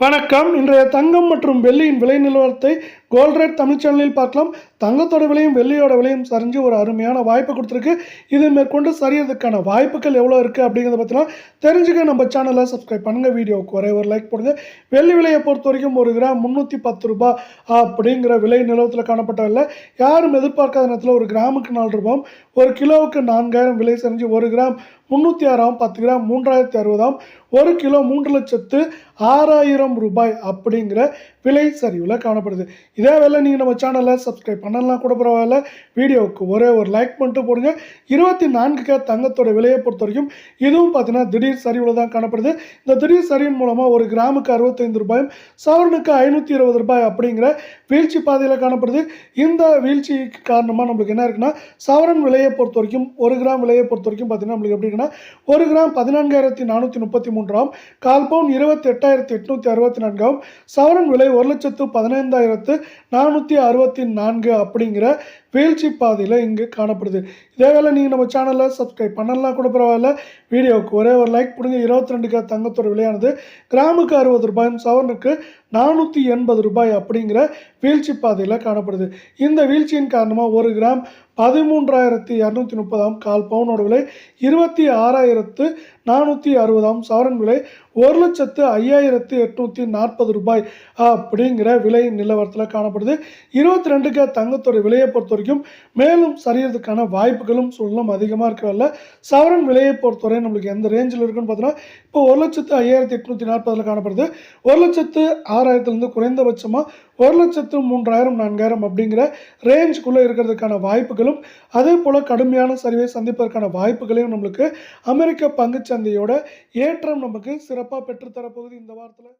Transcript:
வணக்கம். இன்றைய தங்கம் மற்றும் வெள்ளியின் விலை நிலவரத்தை கோல்ட் ரேட் தமிழ் சேனலில் பார்க்கலாம். தங்கத்தோட விலையும் வெள்ளியோட விலையும் சரிஞ்சு ஒரு அருமையான வாய்ப்பு கொடுத்துருக்கு. இது மேற்கொண்டு சரியறதுக்கான வாய்ப்புகள் எவ்வளோ இருக்குது அப்படிங்கிறத பற்றிலாம் தெரிஞ்சுக்க நம்ம சேனலை சப்ஸ்கிரைப் பண்ணுங்கள் வீடியோவுக்கு ஒரே ஒரு லைக் போடுங்க. வெள்ளி விலையை பொறுத்த வரைக்கும் ஒரு கிராம் முந்நூற்றி பத்து ரூபாய் அப்படிங்கிற விலை நிலவரத்தில் காணப்பட்டதில்லை யாரும் எதிர்பார்க்காத நேரத்தில் ஒரு கிராமுக்கு நாலு ரூபாயும் ஒரு கிலோவுக்கு நான்காயிரம் விலை செஞ்சு ஒரு கிராம் முந்நூற்றி ஆறாம் பத்து கிராம் மூன்றாயிரத்தி அறுபதாம் ஒரு கிலோ மூன்று லட்சத்து ஆறாயிரம் ரூபாய் அப்படிங்கிற விலை சரிவில் காணப்படுது. இதே வேலை நீங்கள் நம்ம சேனலை சப்ஸ்கிரைப் பண்ணலாம் கூட பரவாயில்ல. வீடியோவுக்கு ஒரே ஒரு லைக் பண்ணிட்டு போடுங்க. இருபத்தி நான்கு கே தங்கத்தோட விலையை பொறுத்த வரைக்கும் இதுவும் பார்த்தீங்கன்னா திடீர் சரிவில் தான் காணப்படுது. இந்த திடீர் சரிவின் மூலமாக ஒரு கிராமுக்கு அறுபத்தைந்து ரூபாயும் சவரனுக்கு ஐநூற்றி இருபது ரூபாய் அப்படிங்கிற வீழ்ச்சி பாதையில் காணப்படுது. இந்த வீழ்ச்சிக்கு காரணமாக நம்மளுக்கு என்ன இருக்குன்னா சவரன் விலையை பொறுத்த வரைக்கும் ஒரு கிராம் விலையை பொறுத்த வரைக்கும் பார்த்தீங்கன்னா நம்மளுக்கு எப்படி இருக்குன்னா ஒரு கிராம் பதினான்காயிரத்தி நானூற்றி முப்பத்தி மூன்றாம் கால் பவுன் இருபத்தி எட்டாயிரத்தி எட்நூற்றி அறுபத்தி நான்காம் சவரன் விலை ஒரு லட்சத்து பதினைந்தாயிரத்து நானூற்றி அறுபத்தி நான்கு அப்படிங்கிற வீழ்ச்சி பாதையில் இங்கு காணப்படுது. இதே வேலை நீங்கள் நம்ம சேனலில் சப்ஸ்கிரைப் பண்ணலாம் கூட பரவாயில்ல. வீடியோவுக்கு ஒரே ஒரு லைக் கொடுங்க இருபத்தி ரெண்டுக்கு தங்கத்தோட விலையானது கிராமுக்கு அறுபது ரூபாயும் சவனுக்கு நானூற்றி எண்பது ரூபாய் அப்படிங்கிற வீழ்ச்சி பாதையில் காணப்படுது. இந்த வீழ்ச்சியின் காரணமாக ஒரு கிராம் பதிமூன்றாயிரத்தி இரநூத்தி முப்பதாம் கால் பவுனோட விலை இருபத்தி ஆறாயிரத்து நானூற்றி அறுபதாம் சவரன் விலை ஒரு லட்சத்து ஐயாயிரத்து எட்நூற்றி நாற்பது ரூபாய் அப்படிங்கிற விலை நிலவரத்தில் காணப்படுது. இருபத்தி ரெண்டுக்கு தங்கத்தோட விலையை பொறுத்த வரைக்கும் மேலும் சரியறதுக்கான வாய்ப்புகளும் சூழலும் அதிகமாக இருக்கவில்ல சவரன் விலையை பொறுத்தவரை நம்மளுக்கு எந்த ரேஞ்சில் இருக்குன்னு பார்த்தோன்னா இப்போ ஒரு லட்சத்து ஐயாயிரத்தி எட்நூற்றி நாற்பதில் காணப்படுது. ஒரு லட்சத்து ஆறாயிரத்துலேருந்து குறைந்தபட்சமாக ஒரு லட்சத்து மூன்றாயிரம் நான்காயிரம் அப்படிங்கிற ரேஞ்சுக்குள்ளே இருக்கிறதுக்கான வாய்ப்புகளும் அதே போல் கடுமையான சரிவை சந்திப்பதற்கான வாய்ப்புகளையும் நம்மளுக்கு அமெரிக்க பங்குச்சந்தையோட ஏற்றம் நமக்கு சிறப்பாக பெற்றுத்தரப்போகுது இந்த வாரத்தில்.